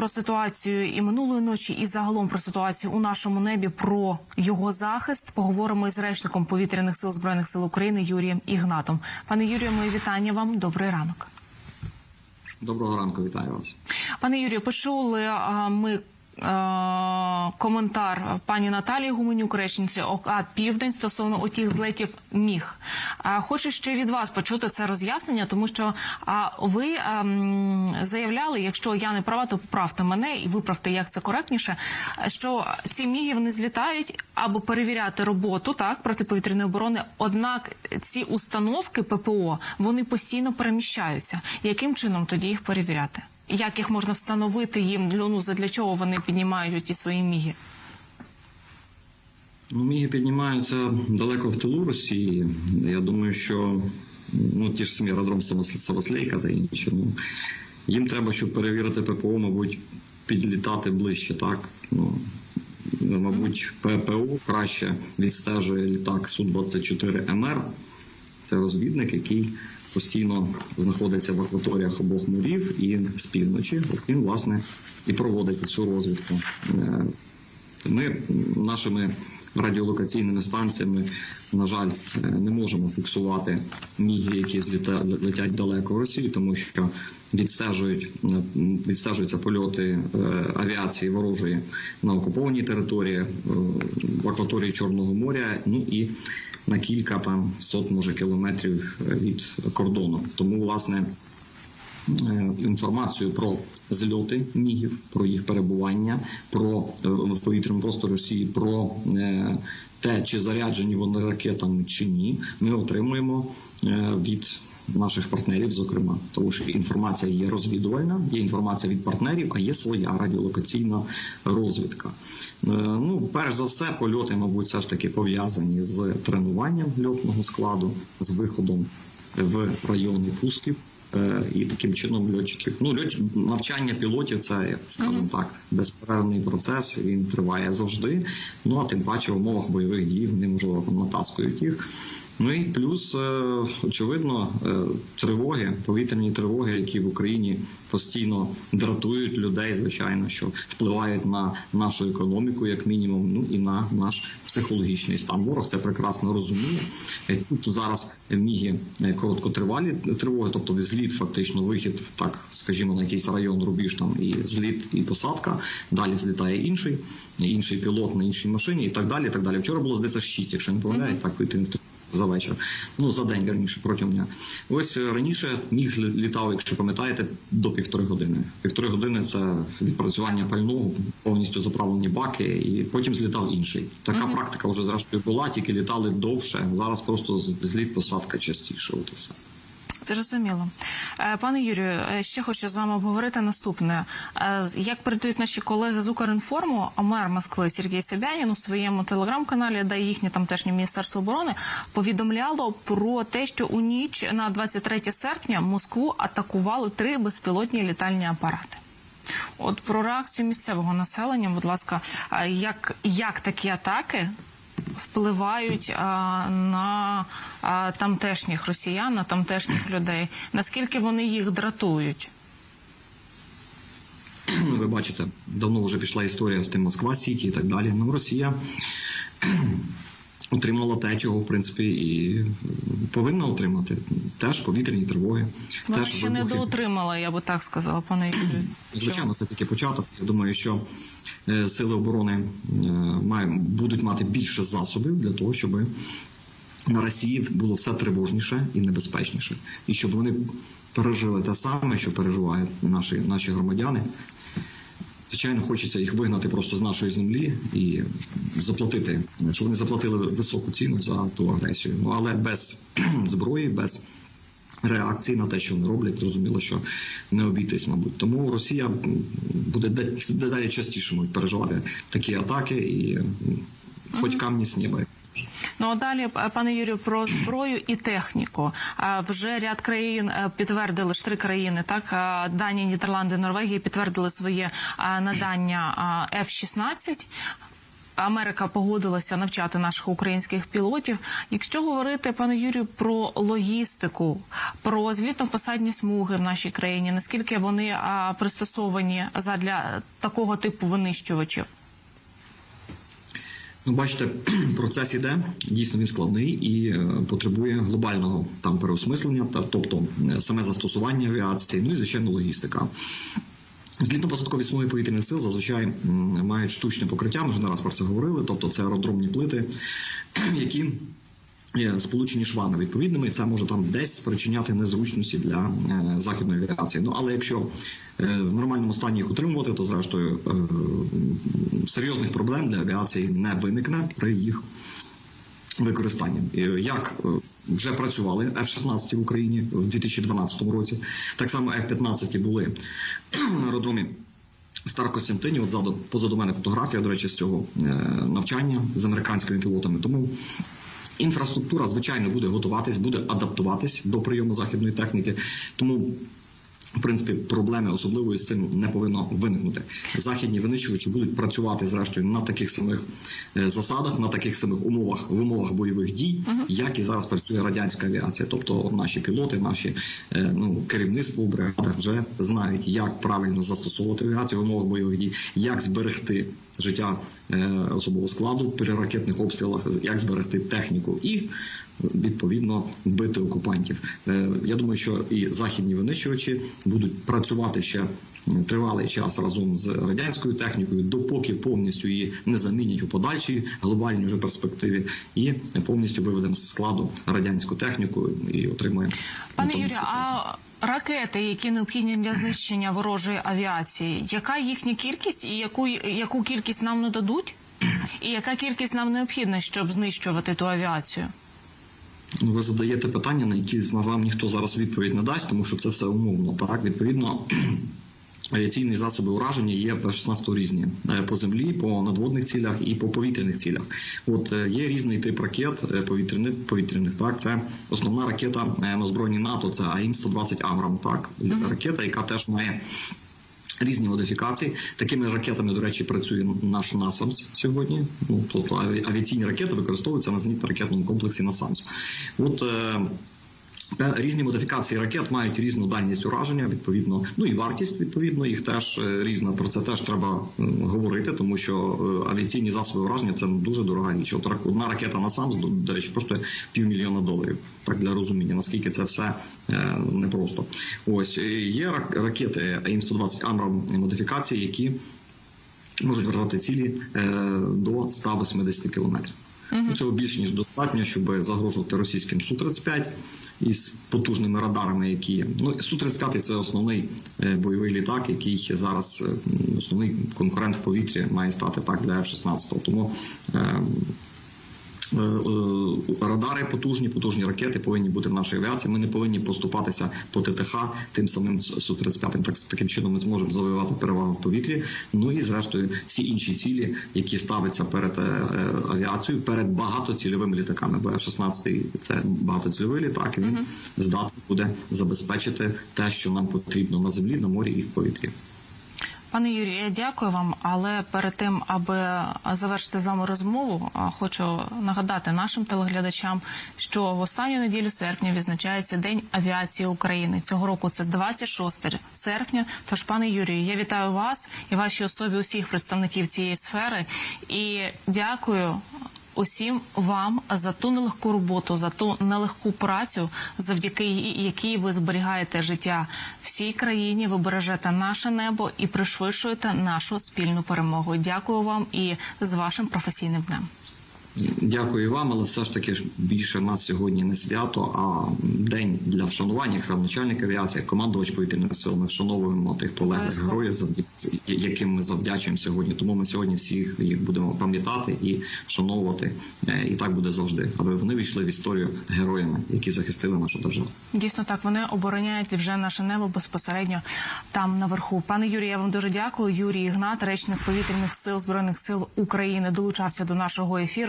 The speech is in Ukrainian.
про ситуацію і минулої ночі, і загалом про ситуацію у нашому небі, про його захист. Поговоримо із речником повітряних сил збройних сил України Юрієм Ігнатом. Пане Юрію, мої вітання вам. Добрий ранок. Доброго ранку, вітаю вас. Пане Юрію, почули ми. Е, Коментар пані Наталії Гуменюк, речниці ОКА Південь стосовно отіх злетів міг. А, Хочу ще від вас почути це роз'яснення, тому що а, ви ем, заявляли, якщо я не права, то поправте мене і виправте, як це коректніше. Що ці міги вони злітають або перевіряти роботу так протиповітряної оборони. Однак ці установки ППО вони постійно переміщаються. Яким чином тоді їх перевіряти? Як їх можна встановити їм? Ну для чого вони піднімають ті свої міги? Ну, міги піднімаються далеко в тилу Росії. Я думаю, що ну, ті ж самі аеродром Савослейка та інші. Ну, їм треба, щоб перевірити ППО, мабуть, підлітати ближче, так? Ну, мабуть, ППО краще відстежує літак Су-24 МР. Це розвідник, який постійно знаходиться в акваторіях обох морів і з півночі. Він, власне, і проводить цю розвідку. Е, Ми нашими радіолокаційними станціями, на жаль, е, не можемо фіксувати міги, які летять далеко в Росію, тому що відстежують е, відстежуються польоти е, авіації ворожої на окупованій території, в акваторії Чорного моря. Ну і на кілька там сот може кілометрів від кордону. Тому власне інформацію про зльоти мігів, про їх перебування, про е, в повітряному просторі Росії, про е, те, чи заряджені вони ракетами чи ні, ми отримуємо е, від. Наших партнерів, зокрема, тому що інформація є розвідувальна, є інформація від партнерів, а є своя радіолокаційна розвідка. Е, Ну, перш за все, польоти, мабуть, все ж таки пов'язані з тренуванням льотного складу, з виходом в райони пусків. Е, І таким чином льотчиків. Ну, льотч... навчання пілотів це, скажімо так, безперервний процес. Він триває завжди. Ну а тим паче в умовах бойових дій вони можливо там натаскують їх. Ну і плюс, е, очевидно, е, тривоги, повітряні тривоги, які в Україні постійно дратують людей, звичайно, що впливають на нашу економіку, як мінімум, ну і на наш психологічний стан. Ворог це прекрасно розуміє. Е, Тут зараз міги короткотривалі тривоги, тобто зліт, фактично, вихід, так скажімо, на якийсь район рубіж там і зліт, і посадка. Далі злітає інший, інший пілот на іншій машині, і так далі. І так далі. Вчора було здається 6, якщо не помиляюсь, так повітряних за вечір. Ну за день верніше протягом дня. Ось е, раніше міг лі- літав, якщо пам'ятаєте, до півтори години. Півтори години це відпрацювання пального, повністю заправлені баки, і потім злітав інший. Така практика вже зрештою була, тільки літали довше. Зараз просто зліт посадка частіше. От і все. Зрозуміло. Е, Пане Юрію, е, ще хочу з вами обговорити наступне. Е, Як передають наші колеги з Укрінформу, мер Москви Сергій Собянін у своєму телеграм-каналі, де їхнє тамтешнє міністерство оборони повідомляло про те, що у ніч на 23 серпня Москву атакували три безпілотні літальні апарати. От про реакцію місцевого населення, будь ласка, як, як такі атаки впливають на тамтешніх росіян, на тамтешніх людей? Наскільки вони їх дратують? Ви бачите, давно вже пішла історія з тим Москва Сіті і так далі. Ну, Росія отримала те, чого в принципі і повинна отримати. Теж повітряні тривоги, Вона теж ще не вибухи. доотримала, я би так сказала, пане Юрію. Звичайно, це тільки початок. Я думаю, що е, сили оборони е, будуть мати більше засобів для того, щоб на Росії було все тривожніше і небезпечніше, і щоб вони пережили те саме, що переживають наші, наші громадяни. Звичайно, хочеться їх вигнати просто з нашої землі і заплатити, щоб вони заплатили високу ціну за ту агресію. Ну але без зброї, без реакції на те, що вони роблять, зрозуміло, що не обійтись, мабуть. Тому Росія буде де- дедалі частіше мабуть, переживати такі атаки і хоч камні з неба. Ну а далі, пане Юрію, про зброю і техніку. Вже ряд країн е, підтвердили ж три країни, так Данія, Нідерланди, Норвегія підтвердили своє надання а, F-16. Америка погодилася навчати наших українських пілотів. Якщо говорити, пане Юрію, про логістику, про злітно-посадні смуги в нашій країні, наскільки вони пристосовані задля такого типу винищувачів? Ну, бачите, процес іде дійсно він складний і е, потребує глобального там переосмислення, та тобто е, саме застосування авіації, ну і звичайно логістика. Злітно-посадкові смуги повітряних сил зазвичай мають штучне покриття. Ми вже не раз про це говорили. Тобто це аеродромні плити, які сполучені швами відповідними, це може там десь спричиняти незручності для е, західної авіації. Ну але якщо е, в нормальному стані їх утримувати, то зрештою е, серйозних проблем для авіації не виникне при їх використанні. Як е, вже працювали F-16 в Україні в 2012 році, так само F-15 були на аеродромі. Старокостянтині, от позаду мене фотографія, до речі, з цього е, навчання з американськими пілотами. Тому інфраструктура, звичайно, буде готуватись, буде адаптуватись до прийому західної техніки. Тому в принципі, проблеми особливої з цим не повинно виникнути. Західні винищувачі будуть працювати зрештою на таких самих е, засадах, на таких самих умовах в умовах бойових дій, як і зараз працює радянська авіація. Тобто наші пілоти, наші е, ну керівництво в бригадах вже знають, як правильно застосовувати авіацію в умовах бойових дій, як зберегти життя е, особового складу при ракетних обстрілах, як зберегти техніку і відповідно бити окупантів. Е, Я думаю, що і західні винищувачі будуть працювати ще тривалий час разом з радянською технікою, допоки повністю її не замінять у подальшій глобальній вже перспективі, і повністю виведемо з складу радянську техніку і отримаємо Пане Юрію, а ракети, які необхідні для знищення ворожої авіації, яка їхня кількість і яку, яку кількість нам нададуть? І яка кількість нам необхідна, щоб знищувати ту авіацію? Ну, ви задаєте питання, на які вам ніхто зараз відповідь не дасть, тому що це все умовно. Так, відповідно. Авіаційні засоби ураження є в 16 різні Е, по землі, по надводних цілях і по повітряних цілях. От е, є різний тип ракет е, повітряних повітряних. Так, це основна ракета на збройні НАТО. Це АІМ 120 Амрам. Так, ракета, яка теж має Різні модифікації такими ракетами, до речі, працює наш НАСАМС сьогодні. Ну тобто аві- авіаційні ракети використовуються на зенітно-ракетному комплексі НАСАМС. От е, Різні модифікації ракет мають різну дальність ураження, відповідно, ну і вартість відповідно їх теж е, різна. Про це теж треба говорити, тому що е, авіаційні засоби ураження це дуже дорога річ. От одна ракета на сам до, речі, коштує півмільйона доларів. Так для розуміння, наскільки це все е, непросто. Ось є ракети АІМ 120 Амрам модифікації, які можуть вражати цілі до 180 кілометрів. Ну, Цього більш ніж достатньо, щоб загрожувати російським Су-35 із потужними радарами, які. Ну Су-35 це основний е, бойовий літак, який зараз е, основний конкурент в повітрі має стати так для F-16. Тому е, радари потужні, потужні ракети повинні бути в нашій авіації. Ми не повинні поступатися по ТТХ тим самим Су-35. Так, таким чином ми зможемо завоювати перевагу в повітрі. Ну і зрештою всі інші цілі, які ставляться перед е, е, авіацією, перед багатоцільовими літаками. Бо F-16 – це багатоцільовий літак. і Він здатний буде забезпечити те, що нам потрібно на землі, на морі і в повітрі. Пане Юрію, я дякую вам. Але перед тим, аби завершити з вами розмову, хочу нагадати нашим телеглядачам, що в останню неділю серпня відзначається День авіації України. Цього року це 26 серпня. Тож, пане Юрію, я вітаю вас і вашій особі усіх представників цієї сфери і дякую. Усім вам за ту нелегку роботу, за ту нелегку працю, завдяки якій ви зберігаєте життя всій країні. Ви бережете наше небо і пришвидшуєте нашу спільну перемогу. Дякую вам і з вашим професійним днем. Дякую вам, але все ж таки ж більше в нас сьогодні не свято, а день для вшанування, як сказав начальник авіації, командувач повітряних сил. Ми вшановуємо тих полеглих героїв, яким ми завдячуємо сьогодні. Тому ми сьогодні всіх їх будемо пам'ятати і вшановувати. Е, І так буде завжди, аби вони війшли в історію героями, які захистили нашу державу. Дійсно, так вони обороняють вже наше небо безпосередньо там наверху. Пане Юрію, я вам дуже дякую. Юрій Ігнат, речник повітряних сил збройних сил України, долучався до нашого ефіру.